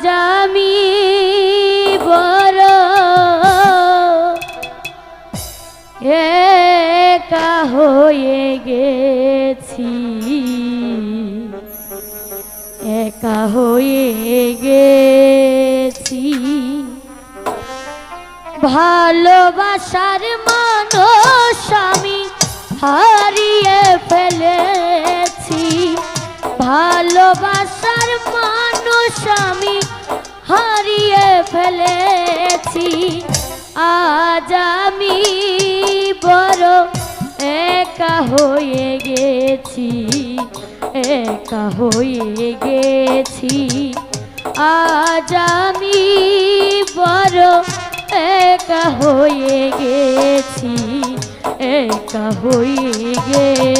আজ বড় একা হয়ে গেছি। একা হয়ে গেছি। ভালোবাসার মানুষ আমি হারিয়ে ফেলেছি। ভালোবাসার মানুষ আমি হারিয়ে ফেলেছি। আজ আমি বড় একা হয়ে গেছি, একা হয়ে গেছি। আজ আমি বড় একা হয়ে গেছি, একা হয়ে গেছি।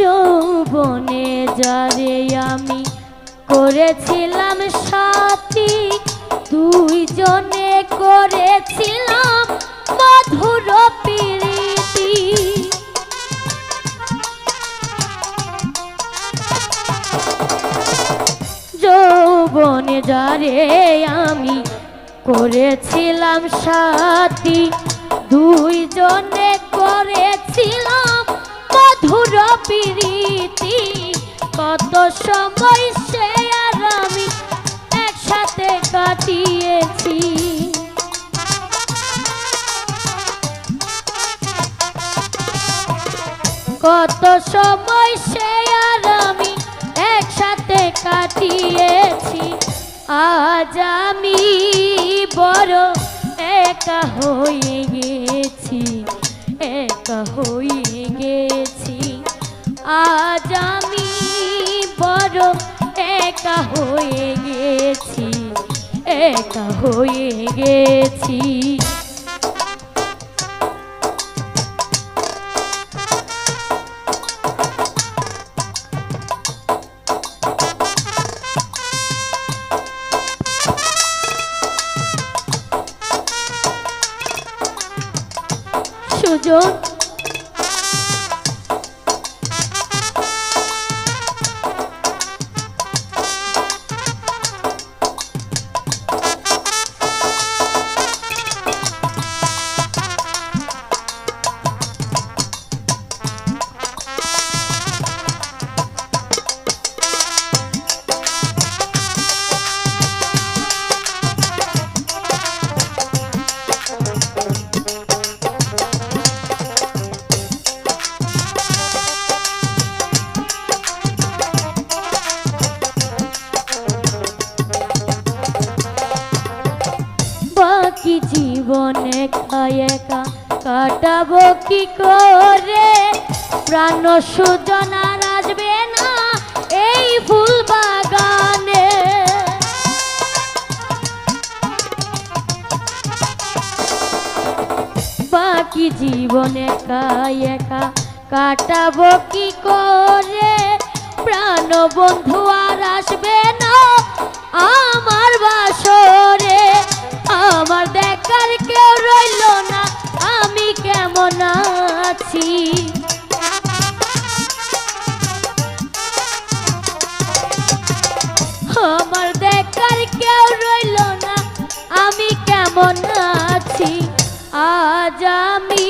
যৌবনে যারে আমি করেছিলাম সাথী, দুইজনে করেছিলাম মধুর প্রীতি। যৌবনে যারে আমি করেছিলাম সাথী, দুইজনে করেছিলাম প্রীতি, কত সময় সে আর আমি একসাথে কাটিয়েছি। কত সময় সে আর আমি একসাথে কাটিয়েছি। আজ আমি বড় একা হয়ে গেছি, একা হয়ে গেছি। আজ আমি বড় একা হয়ে গেছি একা হয়ে গেছি। সুজন একা কাটাবো কি করে? প্রাণ সুজন আর আসবে না এই ফুল বাগানে। বাকি জীবনে একা একা কাটাবো কি করে? প্রাণ বন্ধু আর আসবে না আমার বাসরে আছি। আমার দেখার কেউ রইল না আমি কেমন আছি? আজ আমি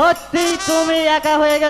সত্যি তুমি একা হয়ে গেছো